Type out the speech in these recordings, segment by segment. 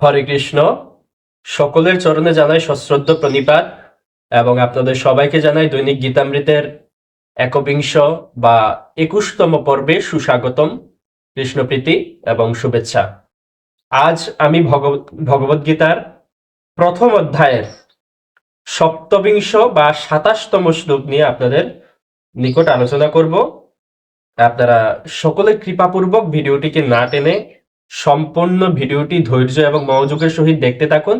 হরে কৃষ্ণ। সকলের চরণে জানাই সশ্রদ্ধ প্রণিপাত এবং আপনাদের সবাইকে জানাই দৈনিক গীতামৃতের একবিংশ বা একুশতম পর্বে সুস্বাগতম, কৃষ্ণপ্রীতি এবং শুভেচ্ছা। আজ আমি ভগবত গীতার প্রথম অধ্যায়ের সপ্তবিংশ বা সাতাশতম শ্লোক নিয়ে আপনাদের নিকট আলোচনা করব। আপনারা সকলে কৃপাপূর্বক ভিডিওটিকে না টেনে সম্পূর্ণ ভিডিওটি ধৈর্য এবং মনোযোগের সহিত দেখতে থাকুন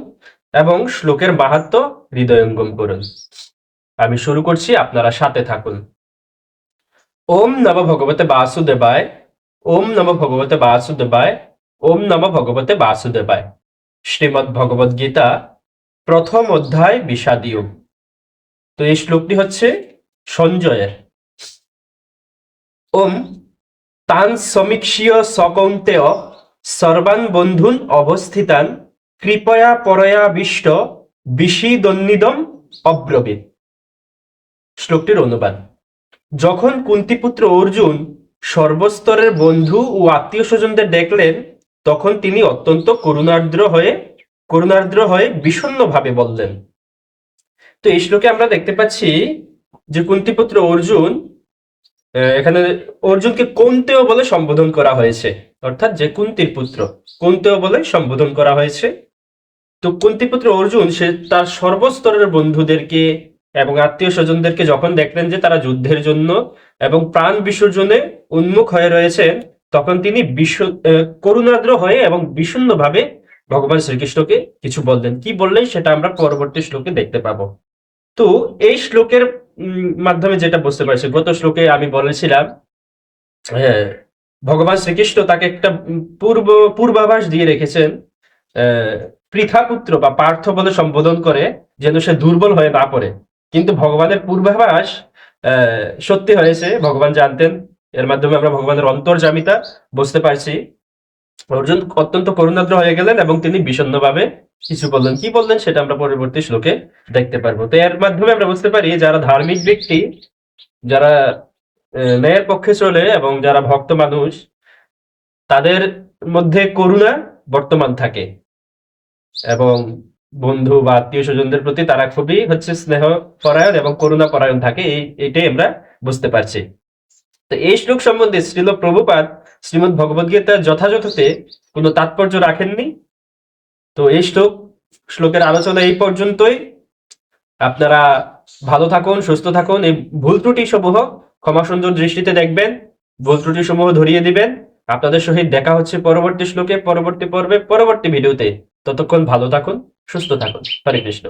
এবং শ্লোকের মাহাত্ম হৃদয়ঙ্গম করুন। আমি শুরু করছি, আপনারা সাথে থাকুন। ওম নম ভগবতে বাসুদেবায়, ওম নম ভগবতে বাসুদেবায়, ওম নম ভগবতে বাসুদেবায়। শ্রীমৎ ভগবদ গীতা, প্রথম অধ্যায় বিষাদীয় তো এই শ্লোকটি হচ্ছে সঞ্জয়ের। ওম, তান সমীক্ষীয় সকৌন্তেয় সর্বান বন্ধুন অবস্থিতান কৃপয়া পরয়া পরয়াবিষ্ট বিষিদন্নিদম অব্রবীত। শ্লোকটির অনুবাদ। যখন কুন্তিপুত্র অর্জুন সর্বস্তরের বন্ধু ও আত্মীয় স্বজনদের দেখলেন, তখন তিনি অত্যন্ত করুণার্দ্র হয়ে করুণার্দ্র হয়ে বিষণ্ণভাবে বললেন। তো এই শ্লোকে আমরা দেখতে পাচ্ছি যে কুন্তিপুত্র অর্জুন এখানে অর্জুনকে কৌন্তেয় বলে সম্বোধন করা হয়েছে। অর্থাৎ যে কুন্তির পুত্র। কুন্তেয় বলে সম্বোধন করা হয়েছে। তো কুন্তিপুত্র অর্জুন সে তার সর্বস্তরের বন্ধুদেরকে এবং আত্মীয় স্বজনদেরকে যখন দেখলেন যে তারা যুদ্ধের জন্য এবং প্রাণ বিসর্জনে উন্মুখ হয়ে রয়েছেন তখন তিনি আহ, করুণাদ্র হয়ে এবং বিষণ্ণভাবে ভগবান শ্রীকৃষ্ণকে কিছু বললেন। কি বললেন সেটা আমরা পরবর্তী শ্লোকে দেখতে পাবো। তো এই শ্লোকের মাধ্যমে যেটা বুঝতে পারছি গত শ্লোকে আমি বলেছিলাম হ্যাঁ ভগবান শ্রীকৃষ্ণ তাকে একটা পূর্ব, পূর্বাভাস দিয়ে রেখেছেন পৃথাপুত্র বা পার্থ বলে সম্বোধন করে যেন সে দুর্বল হয়ে না পড়ে। কিন্তু ভগবানের পূর্বাভাস সত্যি হয়েছে, ভগবান জানতেন। এর মাধ্যমে আমরা ভগবানের অন্তর্জামিতা বুঝতে পারছি। অর্জুন অত্যন্ত করুণাদ্র হয়ে গেলেন এবং তিনি বিষণ্ণভাবে কিছু বললেন। কি বললেন সেটা আমরা পরবর্তী শ্লোকে দেখতে পারব। তো এর মাধ্যমে আমরা বুঝতে পারি, যারা ধার্মিক ব্যক্তি, যারা ন্যায়ের পক্ষে চলে এবং যারা ভক্ত মানুষ, তাদের মধ্যে করুণা বর্তমান থাকে। এবং বন্ধু বা আত্মীয় স্বজনদের প্রতি তারা খুবই হচ্ছে স্নেহ পরায়ণ এবং করুণা পরায়ণ থাকে এটাই আমরা বুঝতে পারছি। তো এই শ্লোক সম্বন্ধে শ্রীল প্রভুপাত শ্রীমদ ভগবদ গীতার যথাযথতে কোনো তাৎপর্য রাখেননি? তো এই শ্লোক, শ্লোকের আলোচনা এই পর্যন্তই। আপনারা ভালো থাকুন, সুস্থ থাকুন, এই ভুল ত্রুটি সমূহ ক্ষমা সুন্দর দৃষ্টিতে দেখবেন, ভুল ত্রুটি সমূহ ধরিয়ে দিবেন। আপনাদের সহিত দেখা হচ্ছে পরবর্তী শ্লোকে, পরবর্তী পর্বে, পরবর্তী ভিডিওতে। ততক্ষণ ভালো থাকুন, সুস্থ থাকুন। হরে কৃষ্ণ।